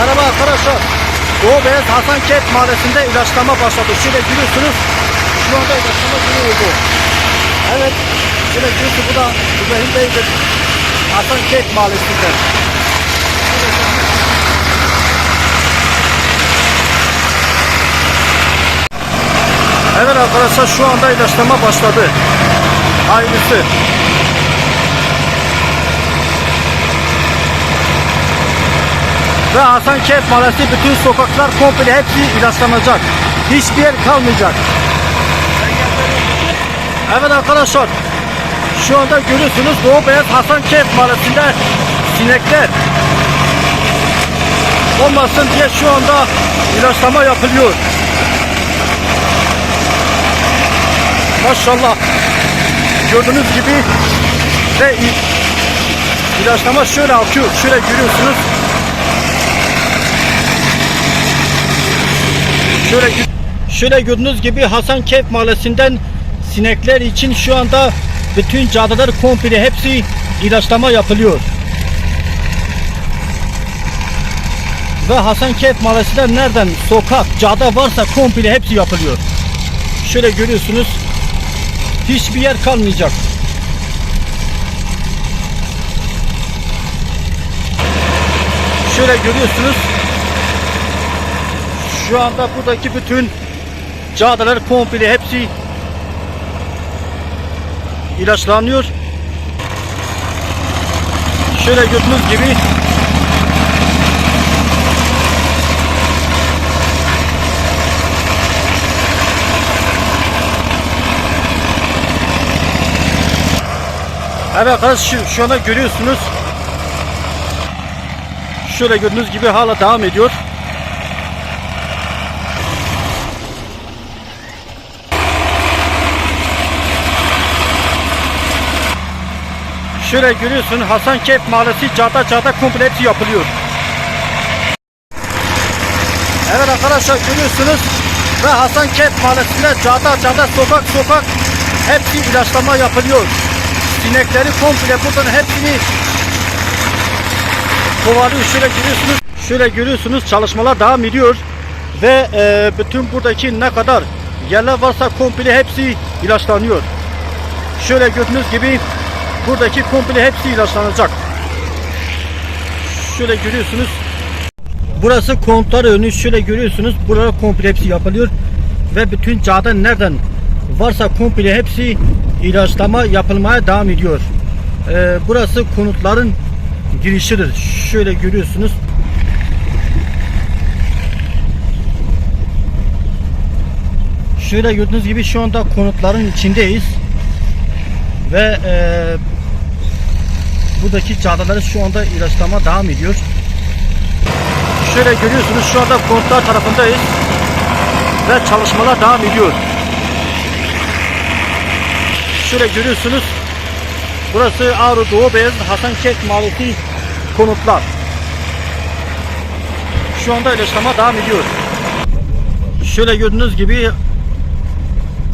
Merhaba arkadaşlar. Doğu Beyaz Hasan Kent Mahallesi'nde ilaçlama başladı. Şöyle görüyorsunuz. Şu anda ilaçlama günü oldu. Evet. Şöyle görüyorsunuz bu da İbrahim Bey'dir. Hasan Kent Mahallesi'nde. Evet arkadaşlar şu anda ilaçlama başladı. Hayırlısı. Ve Hasan Kent Mahallesi bütün sokaklar komple hepsi ilaçlanacak. Hiçbir yer kalmayacak. Evet arkadaşlar. Şu anda görüyorsunuz Doğu Beyaz Hasan Kent Mahallesi'nde sinekler olmasın diye şu anda ilaçlama yapılıyor. Maşallah. Gördüğünüz gibi ve il- ilaçlama şöyle akıyor. Şöyle görüyorsunuz. Şöyle şöyle gördüğünüz gibi Hasan Keyf Mahallesi'nden sinekler için şu anda bütün caddeler komple hepsi ilaçlama yapılıyor. Ve Hasan Keyf Mahallesi'nde nereden sokak, cadde varsa komple hepsi yapılıyor. Şöyle görüyorsunuz. Hiçbir yer kalmayacak. Şöyle görüyorsunuz. Şu anda buradaki bütün caddeler komple hepsi ilaçlanıyor. Şöyle gördüğünüz gibi Evet arkadaşlar şu, şu anda görüyorsunuz. Şöyle gördüğünüz gibi hala devam ediyor. Şöyle görüyorsun Hasan Keyf Mahallesi cadde cadde komple yapılıyor. Evet arkadaşlar görüyorsunuz ve Hasan Keyf Mahallesi'nde cadde cadde sokak sokak hepsi ilaçlama yapılıyor. Sinekleri komple buradan hepsini kovalıyor. Şöyle görüyorsunuz. Şöyle görüyorsunuz çalışmalar devam ediyor ve e, bütün buradaki ne kadar yerler varsa komple hepsi ilaçlanıyor. Şöyle gördüğünüz gibi buradaki komple hepsi ilaçlanacak. Şöyle görüyorsunuz. Burası konutlar önü şöyle görüyorsunuz. Burada komple hepsi yapılıyor ve bütün cadde nereden varsa komple hepsi ilaçlama yapılmaya devam ediyor. Ee, burası konutların girişidir. Şöyle görüyorsunuz. Şöyle gördüğünüz gibi şu anda konutların içindeyiz. Ve e, buradaki caddeleri şu anda ilaçlama devam ediyor. Şöyle görüyorsunuz şu anda konutlar tarafındayız. Ve çalışmalar devam ediyor. Şöyle görüyorsunuz. Burası Ağrı Doğu Beyaz Hasan Kek Mahallesi konutlar. Şu anda ilaçlama devam ediyor. Şöyle gördüğünüz gibi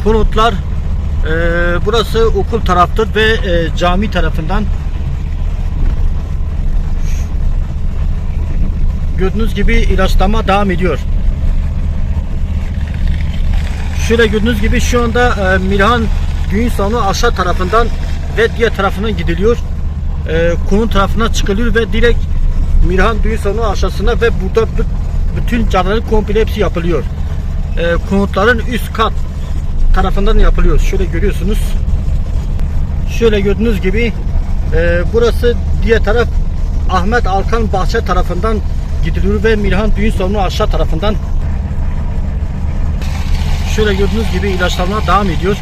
konutlar e, burası okul taraftır ve e, cami tarafından gördüğünüz gibi ilaçlama devam ediyor. Şöyle gördüğünüz gibi şu anda e, Milhan düğün salonu aşağı tarafından ve diğer tarafından gidiliyor. E, konut tarafına çıkılıyor ve direkt Milhan düğün salonu aşağısına ve burada bütün caddeler komple hepsi yapılıyor. E, konutların üst kat tarafından yapılıyor. Şöyle görüyorsunuz. Şöyle gördüğünüz gibi e, burası diğer taraf Ahmet Alkan Bahçe tarafından gidiliyor ve Milhan düğün salonu aşağı tarafından şöyle gördüğünüz gibi ilaçlanma devam ediyor.